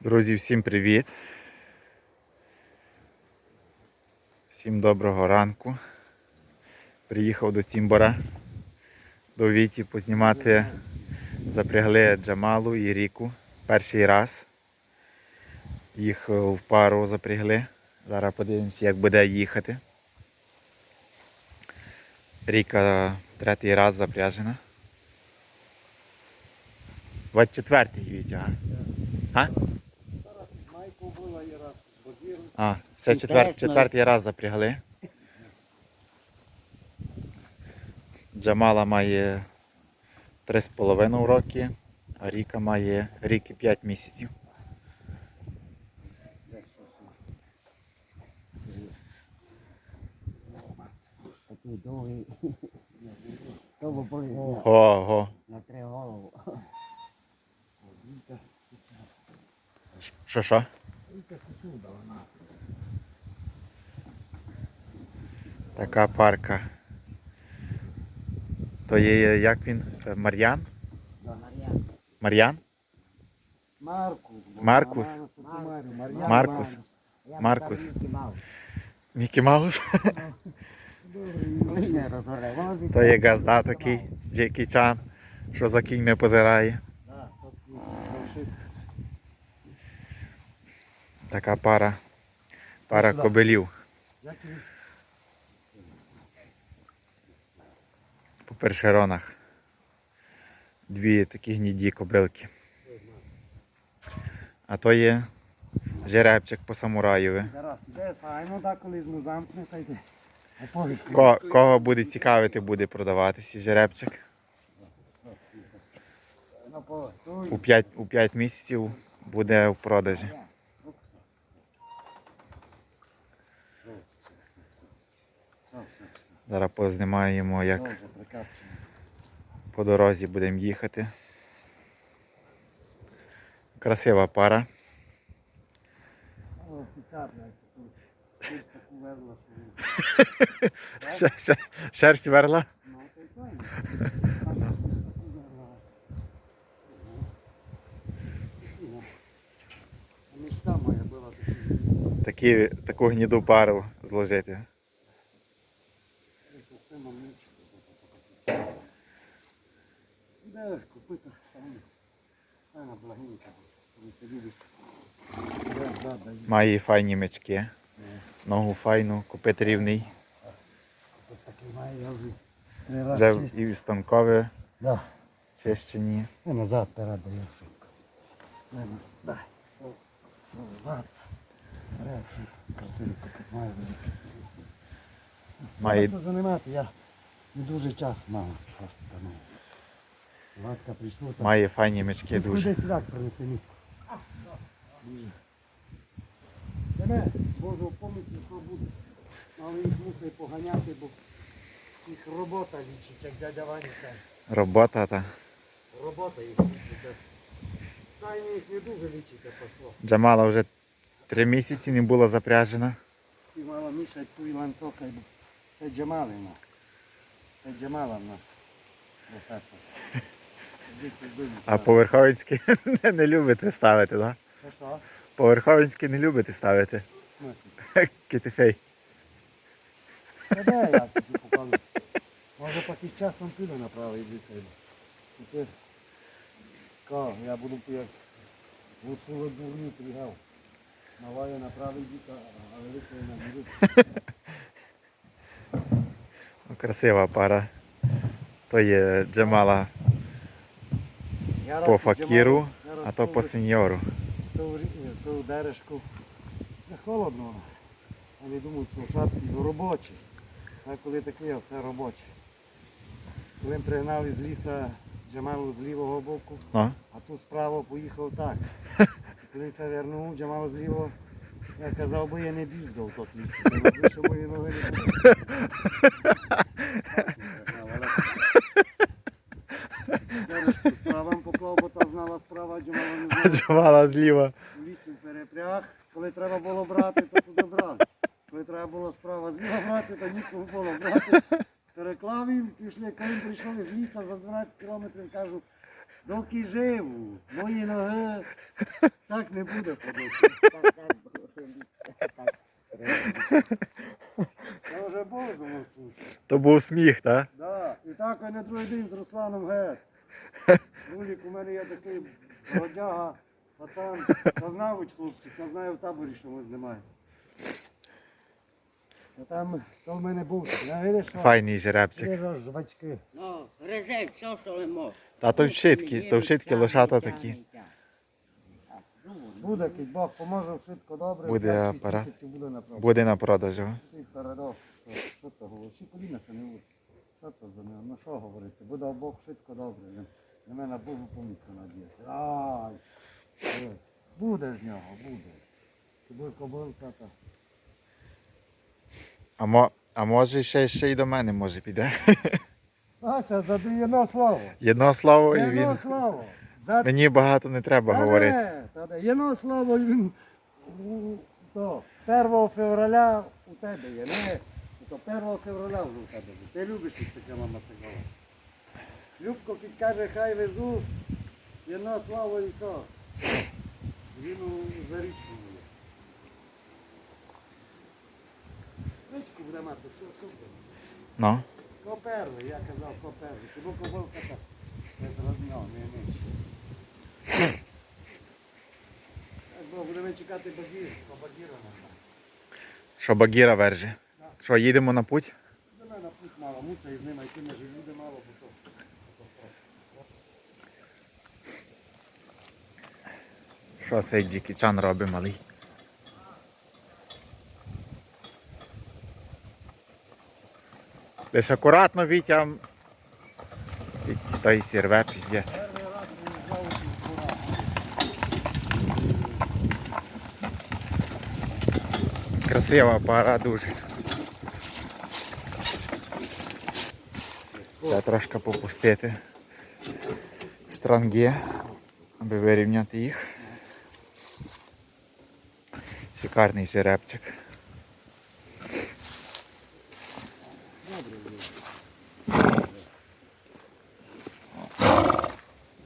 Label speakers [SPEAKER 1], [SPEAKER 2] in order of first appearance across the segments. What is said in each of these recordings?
[SPEAKER 1] Друзі, всім привіт. Всім доброго ранку. Приїхав до Цімбора, до Віті познімати. Запрягли Джамалу і Ріку. Перший раз. Їх е, в пару запрягли. Зараз подивимося, як буде їхати. Ріка третій раз запряжена. 24-й Вітя. А?
[SPEAKER 2] Раз з майку була і раз з бодіром.
[SPEAKER 1] А, це четвер, четвертий раз запрягли. Джамала має 3,5 роки, а Ріка має рік і 5 місяців.
[SPEAKER 2] Довгий.
[SPEAKER 1] Ого.
[SPEAKER 2] на три голову.
[SPEAKER 1] Що що? Така парка. То є як він? Е, Мар'ян?
[SPEAKER 2] Да, Мар'ян.
[SPEAKER 1] Мар'ян?
[SPEAKER 2] Маркус.
[SPEAKER 1] Маркус. Маркус. Маркус.
[SPEAKER 2] Мікі Маус.
[SPEAKER 1] То є газда такий, Джекі Чан, що за кіньми позирає. Така пара. Пара кобелів.
[SPEAKER 2] Дякую.
[SPEAKER 1] по першеронах. Дві такі гніді кобилки. А то є жеребчик по самураєві. Ко- Кого буде цікавити, буде продаватися жеребчик.
[SPEAKER 2] Ну.
[SPEAKER 1] У 5, у 5 місяців буде в продажі.
[SPEAKER 2] Все, все, все.
[SPEAKER 1] Зараз познімаємо, як по дорозі будемо їхати. Красива пара. Шерсть верла.
[SPEAKER 2] Такі,
[SPEAKER 1] таку гніду пару зложити.
[SPEAKER 2] Купити. Файна благенька.
[SPEAKER 1] Має файні мечки.
[SPEAKER 2] Ну,
[SPEAKER 1] Ногу файну, купити рівний.
[SPEAKER 2] Тут такий має, я вже три рази
[SPEAKER 1] Вже
[SPEAKER 2] чистив.
[SPEAKER 1] і станкове
[SPEAKER 2] Да.
[SPEAKER 1] чищені.
[SPEAKER 2] І назад перед даю шибко. Дай, може, дай. О, о, Назад. Перед шибко. Має бути.
[SPEAKER 1] Має-
[SPEAKER 2] Треба займати, я не дуже час мав. Ж там маю. Ласка так.
[SPEAKER 1] Має файні мечки дуже.
[SPEAKER 2] Куди сюди принеси мені. Тебе, Божу поміч, що буде. Але їх мусить поганяти, бо їх робота лічить, як дядя Ваня каже.
[SPEAKER 1] Робота та.
[SPEAKER 2] Робота їх лічить. Стайні їх не дуже лічить, як посло.
[SPEAKER 1] Джамала вже три місяці не була запряжена.
[SPEAKER 2] Ти мала Міша твій ланцока, бо це Джамалина. Це Джамала в нас. Професор.
[SPEAKER 1] А поверховинські не, любите ставити, так?
[SPEAKER 2] Що?
[SPEAKER 1] Поверховинські не любите ставити.
[SPEAKER 2] В смислі?
[SPEAKER 1] Китифей.
[SPEAKER 2] Та де я тобі покажу? Може поки з часом піде на правий бік. Тепер я буду як гуцу дурні пригав. Наваю на правий бік, а великий на лівий.
[SPEAKER 1] Ну, Красива пара. То є Джамала по факіру, а то по сеньору.
[SPEAKER 2] ту рі- Ту дерешку. Не холодно у нас. Вони думають, що в шапці робочі. А коли таке, все робоче. Коли ми пригнали з ліса Джамалу з лівого боку,
[SPEAKER 1] Ну,
[SPEAKER 2] А ту справа поїхав так. Коли се вернув, Джамал зліво, я казав, бо я не бігав тот ліс. Більше мої ноги не. Дережку та знала справа, Джамала не знала.
[SPEAKER 1] Джамала зліва.
[SPEAKER 2] Лісі перепряг. Коли треба було брати, то туди брали. Коли треба було справа зліва брати, то нікому було брати. Переклав їм, пішли, коли прийшов із ліса за 12 кілометрів, кажу, Доки живу, мої ноги так не буде ходити.
[SPEAKER 3] Так, так, так.
[SPEAKER 2] Я вже був замовсу.
[SPEAKER 1] То був сміх, так?
[SPEAKER 2] Да. І так на другий день з Русланом геть. Рулік, у мене є такий бродяга, пацан. Я знав хлопці, я знаю в таборі, що ми знімаємо. Та там, то в мене був, я видиш, що?
[SPEAKER 1] Файний жеребчик.
[SPEAKER 2] Видиш, жвачки.
[SPEAKER 3] Ну, гризе все, що може.
[SPEAKER 1] Та то вшитки, то вшитки лошата такі.
[SPEAKER 2] Буде, кить Бог поможе, швидко добре.
[SPEAKER 1] Буде апарат.
[SPEAKER 2] місяців буде на пробу.
[SPEAKER 1] Буде на продажу.
[SPEAKER 2] Ти передав, що, що то? Ще коліна се не буде. Що то за нього? Ну що говорити? Буде Бог швидко добре. Він на мене Богу поміться надіяти. Ай! Буде з нього, буде. Буде кобилка та.
[SPEAKER 1] А, мо, а може ще, ще й до мене може піде.
[SPEAKER 2] Ася, задає на слово.
[SPEAKER 1] Єдно слово і він.
[SPEAKER 2] слово. За...
[SPEAKER 1] Мені багато не треба
[SPEAKER 2] Та
[SPEAKER 1] говорити.
[SPEAKER 2] не, та не. Єно слово і він. у- То, 1 февраля у тебе є, не? То 1 февраля вже у тебе є. Ти любиш із таке мама цигала. Любко каже, хай везу, єно слава і все. Він у зарічному є. Річку буде мати, все супер.
[SPEAKER 1] Ну.
[SPEAKER 2] Коперли, я казав коперли. Тому кобилка так. Не зрозумів, не менше. Зараз будемо чекати багір, по багіра нам.
[SPEAKER 1] Що Багіра верже. Що, їдемо на путь?
[SPEAKER 2] До мене путь мало, муса із ними йти, може люди мало, бо то.
[SPEAKER 1] Що цей Джекі Чан робить малий? Лиш акуратно Вітя. Та й сірве піздець. Красива пара дуже. Треба трошки попустити штранги, аби вирівняти їх. Шикарний жеребчик.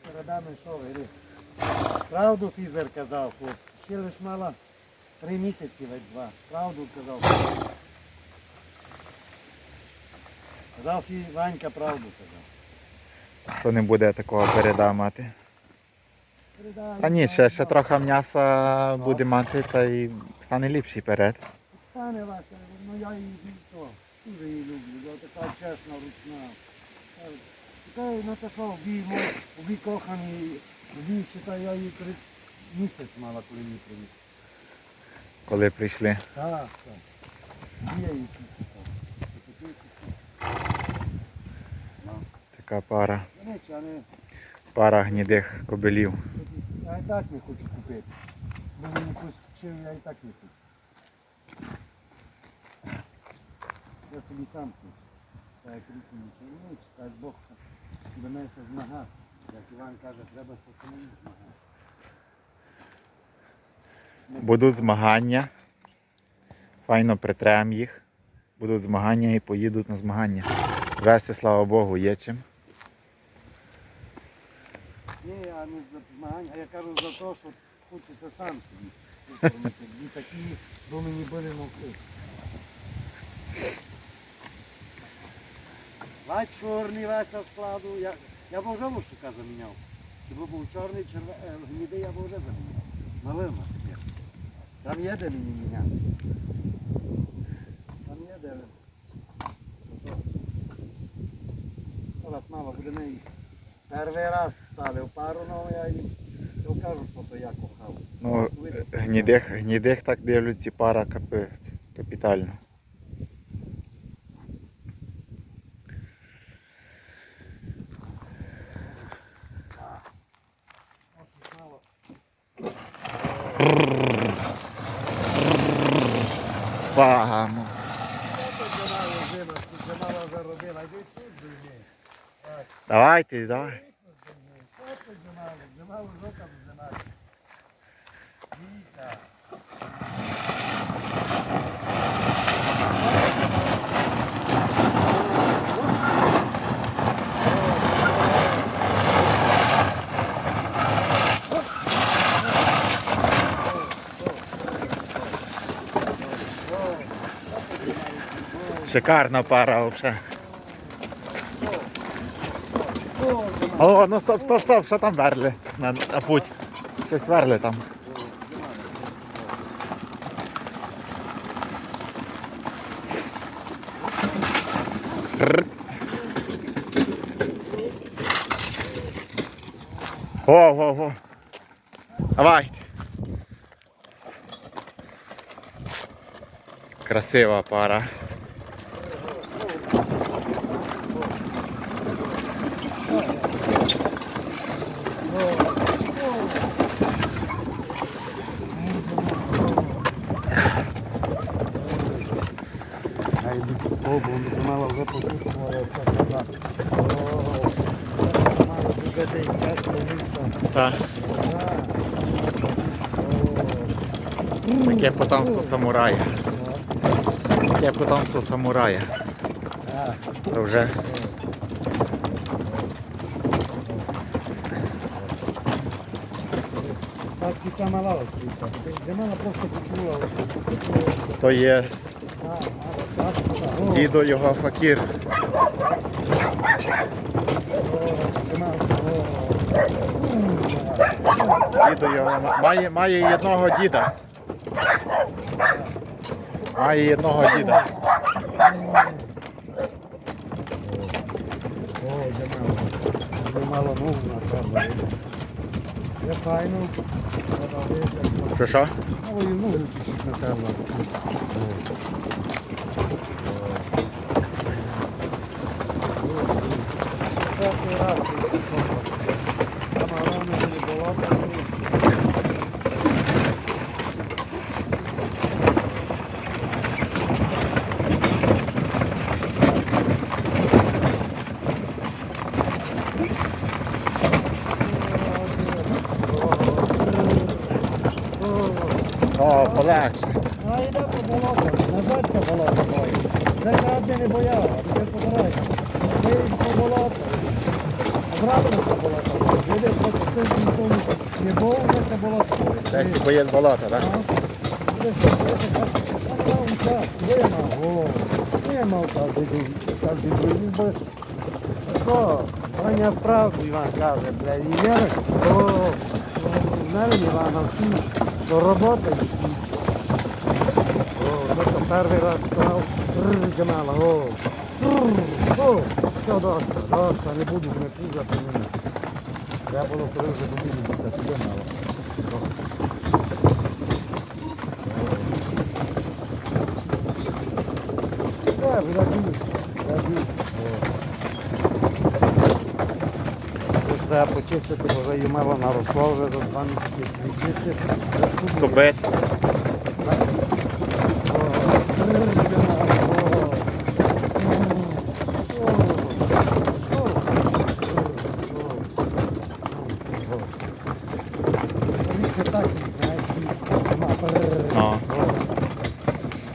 [SPEAKER 2] Передами що вийде. Правду фізер казав, хлоп. Ще лиш мала три місяці, ведь два. Правду казав. Казав і Ванька правду казав.
[SPEAKER 1] Хто не буде такого переда мати.
[SPEAKER 2] Передай,
[SPEAKER 1] Та ні, ще, ще трохи м'яса буде мати та й стане ліпший перед.
[SPEAKER 2] Стане Вася, ну я її то, дуже її люблю, я така чесна, ручна. Така на те, що бій мой, бій коханий, бій, считай, я її три місяць мала, коли її привіз.
[SPEAKER 1] коли прийшли.
[SPEAKER 2] Так, так. Бій її тільки Ну,
[SPEAKER 1] Така пара. Пара гнідих кобилів.
[SPEAKER 2] я і так не хочу купити. Бо мені вчив, я і так не хочу. Я собі сам хочу. Так як ріку нічого не чекай Бог донесе змагати. Як Іван каже, треба все самому змагати.
[SPEAKER 1] Будуть змагання. Файно притрем їх. Будуть змагання і поїдуть на змагання. Вести, слава Богу, є чим.
[SPEAKER 2] Ні, не за змагання, а я кажу за те, що хочеться сам собі викормити. Дві такі, бо мені були мовки. Бач, чорний Вася складу. Я, я б вже Вовчука заміняв. Якби був чорний черве... е, я б вже заміняв. Малина. є. Там є де мені міняти. Там є де. Зараз мама буде неї. Перший раз стали в пару, ну я їм кажу, що то я кохав.
[SPEAKER 1] Ну, гнідих, гнідих так дивлються, пара капи, капітально. Пагамо. Давайте, давай. Шикарна пара взагалі. О, ну стоп, стоп, стоп, що там верли на, на путь? Щось верли там. О, о, о. Давайте. Красива пара.
[SPEAKER 2] А йди по бо не мала вже почувствувала, як це вода. О, мала вже десь чесно місто.
[SPEAKER 1] Так. Таке потомство самурая. Таке потомство самурая. Вже
[SPEAKER 2] Так ці сама лава стоїть. Для мене просто почула.
[SPEAKER 1] то є дідо його факір. Дідо його має, має одного діда. Має одного діда.
[SPEAKER 2] О, Джамал. Джамала ногу натерла. Я файно.
[SPEAKER 1] Що що?
[SPEAKER 2] Ой, ногу чуть-чуть натерла. Перший раз Камарони не було.
[SPEAKER 1] О, полегше.
[SPEAKER 2] А йде по болоту, назад по болоту бої. Це правди не бояла, а ти по болоту. Обратно по болоту. Видиш, що ти нікому не був, вже це болото.
[SPEAKER 1] Десь боєць болота, так?
[SPEAKER 2] Ваня вправду Іван каже, бля, і віриш, то навіть Івана всі до роботи йдуть. О, ну то перший раз сказав, рррр, о, о, все, доста, доста, не буду не пузати мене. Я було коли вже домів, бо це туди мало. Треба почистити, бо вже її мало наросло вже за два місяці. Відчистити, вже шубу.
[SPEAKER 1] Кубит.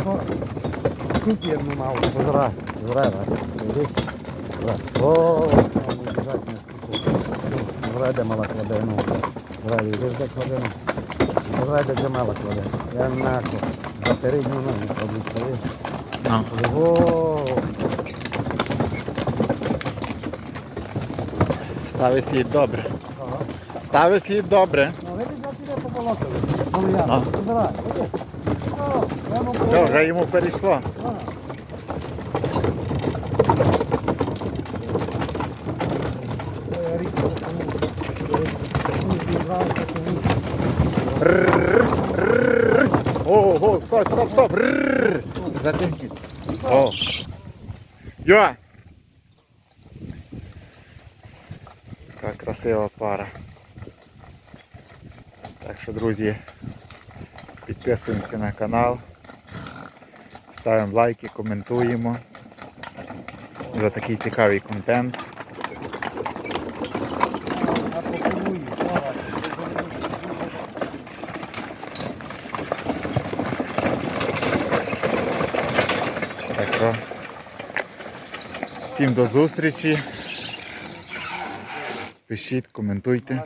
[SPEAKER 1] Ну.
[SPEAKER 2] Тут раз. Іди. Раз. О, біжать скільки. Позирай, де мала кладе, ну. Позирай, іди де кладе, ну. Позирай, де мала кладе. Я нахуй. За передню ногу кладу. О,
[SPEAKER 1] Ставить слід добре.
[SPEAKER 2] ага.
[SPEAKER 1] Ставить слід добре.
[SPEAKER 2] Ну, я піде по болоту. По
[SPEAKER 1] Все, вже йому перейшло.
[SPEAKER 2] А. Ой, рік тому. Ну, зібрав таку.
[SPEAKER 1] Ого, стоп, стоп. Затягніть. О. Йо. Така красива пара. Так що, друзі, підписуємося на канал, ставимо лайки, коментуємо за такий цікавий контент.
[SPEAKER 2] А попробуй, давай.
[SPEAKER 1] Так що всім до зустрічі. Пишіть, коментуйте.